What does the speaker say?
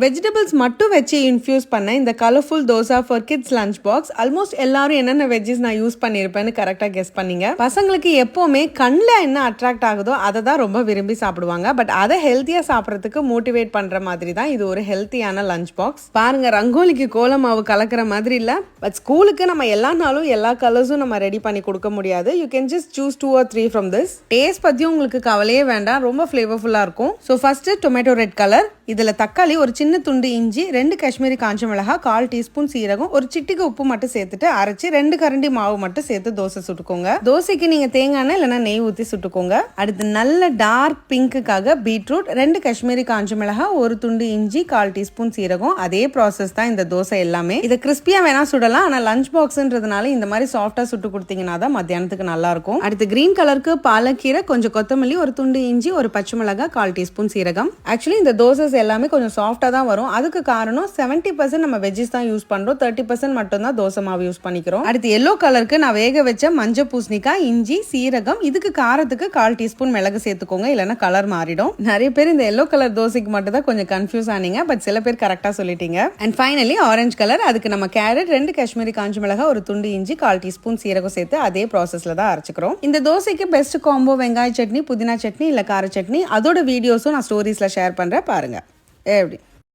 Vegetables மட்டும் வச்சு infuse பண்ண இந்த colourful dosa for kids lunch box almost எல்லாரும் என்னென்ன வெஜ்ஜஸ் நான் யூஸ் பண்ணியிருப்பேன்னு கரெக்டாக கெஸ் பண்ணீங்க. பசங்களுக்கு எப்போவுமே கண்ணில் என்ன அட்ராக்ட் ஆகுதோ அதை தான் ரொம்ப விரும்பி சாப்பிடுவாங்க. பட் அதை ஹெல்த்தியாக சாப்பிட்றதுக்கு மோட்டிவேட் பண்ணுற மாதிரி தான் இது ஒரு ஹெல்த்தியான லஞ்ச் பாக்ஸ் பாருங்க ரங்கோலிக்கு கோல மாவு கலக்கிற மாதிரி இல்லை. பட் ஸ்கூலுக்கு நம்ம எல்லா நாளும் எல்லா கலர்ஸும் நம்ம ரெடி பண்ணி கொடுக்க முடியாது. You can just choose two or three from this taste பற்றியும் உங்களுக்கு கவலையே வேண்டாம். ரொம்ப ஃப்ளேவர்ஃபுல்லாக இருக்கும். So first tomato red colour இதில் தக்காளி ஒரு சின்ன துண்டு இஞ்சி ரெண்டு காஷ்மீரி காஞ்ச மிளகா கால் டீஸ்பூன் சீரகம் ஒரு சிட்டிக்கு உப்பு மட்டும் சேர்த்துட்டு அரைச்சி ரெண்டு கரண்டி மாவு மட்டும் சேர்த்து தோசை சுட்டுக்கோங்க. தோசைக்கு நீங்க தேங்காய் எண்ணெய் இல்லைன்னா நெய் ஊற்றி சுட்டுக்கோங்க. அடுத்து நல்ல டார்க் பிங்க்குக்காக பீட்ரூட் ரெண்டு காஷ்மீரி காஞ்ச மிளகா ஒரு துண்டு இஞ்சி கால் டீஸ்பூன் சீரகம். அதே ப்ராசஸ் தான் இந்த தோசை எல்லாமே. இதை கிறிஸ்பியா வேணா சுடலாம் ஆனால் லஞ்ச் பாக்ஸ்ன்றதுனால இந்த மாதிரி சாஃப்டா சுட்டு கொடுத்தீங்கன்னா தான் மத்தியானத்துக்கு நல்லா இருக்கும் அடுத்து கிரீன் கலருக்கு பாலக்கீரை கொஞ்சம் கொத்தமல்லி ஒரு துண்டு இஞ்சி ஒரு பச்சை மிளகா கால் டீஸ்பூன் சீரகம். ஆக்சுவலி இந்த தோசை எல்லாமே கொஞ்சம் சாஃப்டாக தான் வரும். அதுக்கு காரணம் செவன்ட்டி பர்சன்ட் நம்ம வெஜ்ஜஸ் தான் யூஸ் பண்ணுறோம் தேர்ட்டி பர்சன்ட் மட்டும் தான் தோசை மாவு யூஸ் பண்ணிக்கிறோம். அடுத்து எல்லோ கலருக்கு நான் வேக வச்ச மஞ்சள் பூசணிக்காய் இஞ்சி சீரகம் இதுக்கு காரத்துக்கு கால் டீஸ்பூன் மிளகு சேர்த்துக்கோங்க. இல்லைன்னா கலர் மாறிடும். நிறைய பேர் இந்த எல்லோ கலர் தோசைக்கு மட்டும் தான் கொஞ்சம் கன்ஃபியூஸ் ஆனீங்க. பட் சில பேர் கரெக்டாக சொல்லிட்டீங்க. அண்ட் ஃபைனலி ஆரஞ்சு கலர் அதுக்கு நம்ம கேரட் ரெண்டு காஷ்மீரி காஞ்சி மிளகா ஒரு துண்டு இஞ்சி கால் டீஸ்பூன் சீரகம் சேர்த்து அதே ப்ராசஸில் தான் அரைச்சிக்கிறோம். இந்த தோசைக்கு பெஸ்ட் காம்போ வெங்காய சட்னி புதினா சட்னி இல்லை கார சட்னி. அதோட வீடியோஸும் நான் ஸ்டோரிஸில் ஷேர் பண்ணுறேன் பாருங்கள் எப்படி